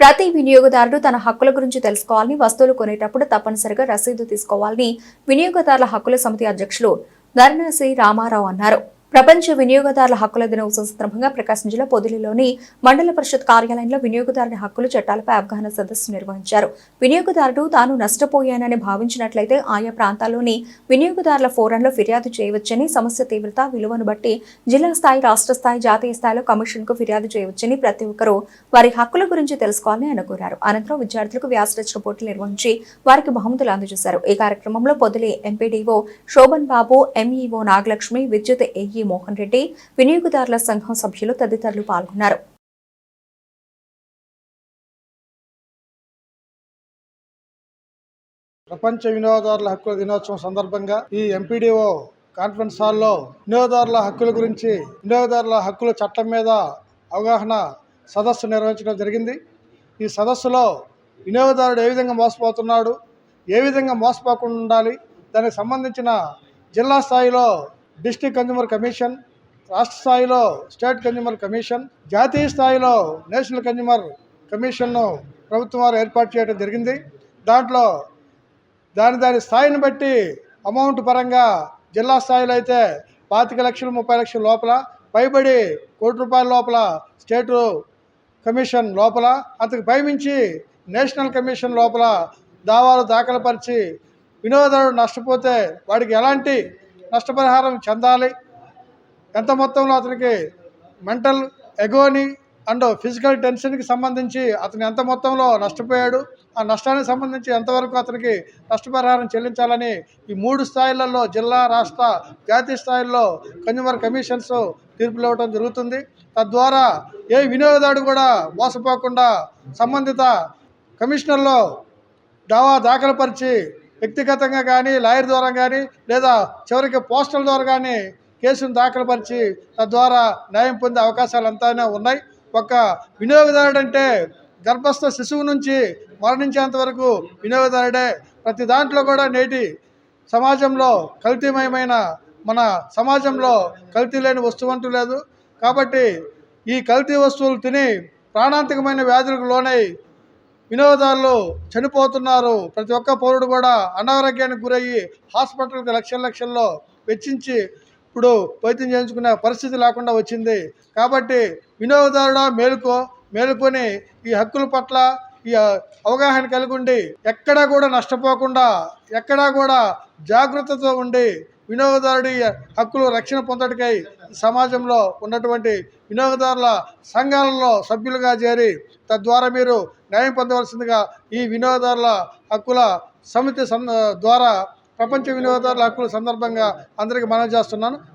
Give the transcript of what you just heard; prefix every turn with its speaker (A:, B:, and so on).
A: ప్రతి వినియోగదారుడు తన హక్కుల గురించి తెలుసుకోవాలని వస్తువులు కొనేటప్పుడు తప్పనిసరిగా రసీదు తీసుకోవాలని వినియోగదారుల హక్కుల సమితి అధ్యక్షులు ధర్నశ్రీ రామారావు అన్నారు. ప్రపంచ వినియోగదారుల హక్కుల దినోత్సవం సందర్భంగా ప్రకాశం జిల్లా పొదిలిలోని మండల పరిషత్ కార్యాలయంలో వినియోగదారుల హక్కుల చట్టాలపై అవగాహన సదస్సు నిర్వహించారు. వినియోగదారుడు తాను నష్టపోయానని భావించినట్లయితే ఆయా ప్రాంతాల్లోని వినియోగదారుల ఫోరంలో ఫిర్యాదు చేయవచ్చని సమస్య తీవ్రత విలువను బట్టి జిల్లా స్థాయి రాష్ట్ర స్థాయి జాతీయ స్థాయిలో కమిషన్కు ఫిర్యాదు చేయవచ్చని ప్రతి ఒక్కరూ వారి హక్కుల గురించి తెలుసుకోవాలని ఆయన కోరారు అనంతరం విద్యార్థులకు వ్యాసరచన పోటీలు నిర్వహించి వారికి బహుమతులు అందజేశారు. ఈ కార్యక్రమంలో పొదిలి ఎంపీడీఓ శోభన్ బాబు ఎంఈఓ నాగలక్ష్మి విద్యుత్ ఏఈ మోహన్ రెడ్డి వినియోగదారుల సంఘం సభ్యులు తదితరులు పాల్గొన్నారు.
B: ప్రపంచ వినియోగదారుల హక్కుల దినోత్సవం సందర్భంగా ఈ ఎంపీడీఓ కాన్ఫరెన్స్ హాల్లో వినియోగదారుల హక్కుల గురించి వినియోగదారుల హక్కుల చట్టం మీద అవగాహన సదస్సు నిర్వహించడం జరిగింది. ఈ సదస్సులో వినియోగదారుడు ఏ విధంగా మోసపోతున్నాడు ఏ విధంగా మోసపోకుండా ఉండాలి దానికి సంబంధించిన జిల్లా స్థాయిలో డిస్టిక్ కన్జ్యూమర్ కమిషన్ రాష్ట్ర స్థాయిలో స్టేట్ కన్జ్యూమర్ కమిషన్ జాతీయ స్థాయిలో నేషనల్ కన్జ్యూమర్ కమిషన్ను ప్రభుత్వం వారు ఏర్పాటు చేయడం జరిగింది. దాంట్లో దాని దాని స్థాయిని బట్టి అమౌంట్ పరంగా జిల్లా స్థాయిలో అయితే పాతిక లక్షలు ముప్పై లక్షల లోపల పైబడి కోటి రూపాయల లోపల స్టేటు కమిషన్ లోపల అంతకు పైమించి నేషనల్ కమిషన్ లోపల దావాలు దాఖలుపరిచి వినియోగదారుడు నష్టపోతే వాడికి ఎలాంటి నష్టపరిహారం చెందాలి. ఎంత మొత్తంలో అతనికి మెంటల్ ఎగోని అండ్ ఫిజికల్ టెన్షన్కి సంబంధించి అతను ఎంత మొత్తంలో నష్టపోయాడు ఆ నష్టానికి సంబంధించి ఎంతవరకు అతనికి నష్టపరిహారం చెల్లించాలని ఈ మూడు స్థాయిలలో జిల్లా రాష్ట్ర జాతీయ స్థాయిల్లో కన్జ్యూమర్ కమిషన్స్ తీర్పులు ఇవ్వడం జరుగుతుంది. తద్వారా ఏ వినియోగదారుడు కూడా మోసపోకుండా సంబంధిత కమిషనర్లో దావా దాఖలుపరిచి వ్యక్తిగతంగా కానీ లాయర్ ద్వారా కానీ లేదా చివరికి పోస్టల్ ద్వారా కానీ కేసును దాఖలుపరిచి తద్వారా న్యాయం పొందే అవకాశాలు అంతానే ఉన్నాయి. ఒక వినియోగదారుడు అంటే గర్భస్థ శిశువు నుంచి మరణించేంత వరకు వినియోగదారుడే. ప్రతి దాంట్లో కూడా నేటి సమాజంలో కల్తీమయమైన మన సమాజంలో కల్తీ లేని వస్తువు అంటూ లేదు. కాబట్టి ఈ కల్తీ వస్తువులు తిని ప్రాణాంతకమైన వ్యాధులకు లోనై వినియోగదారులు చనిపోతున్నారు. ప్రతి ఒక్క పౌరుడు కూడా అనారోగ్యానికి గురయ్యి హాస్పిటల్కి లక్షల లక్షల్లో వెచ్చించి ఇప్పుడు వైద్యం చేయించుకునే పరిస్థితి లేకుండా వచ్చింది. కాబట్టి వినియోగదారుడు మేలుకో మేలుకొని ఈ హక్కుల పట్ల ఈ అవగాహన కలిగి ఉండి ఎక్కడా కూడా నష్టపోకుండా ఎక్కడా కూడా జాగ్రత్తతో ఉండి వినియోగదారుడి హక్కులు రక్షణ పొందటికై సమాజంలో ఉన్నటువంటి వినియోగదారుల సంఘాలలో సభ్యులుగా చేరి తద్వారా మీరు న్యాయం పొందవలసిందిగా ఈ వినియోగదారుల హక్కుల సమితి సం ద్వారా ప్రపంచ వినియోగదారుల హక్కుల సందర్భంగా అందరికీ మనం చేస్తున్నాను.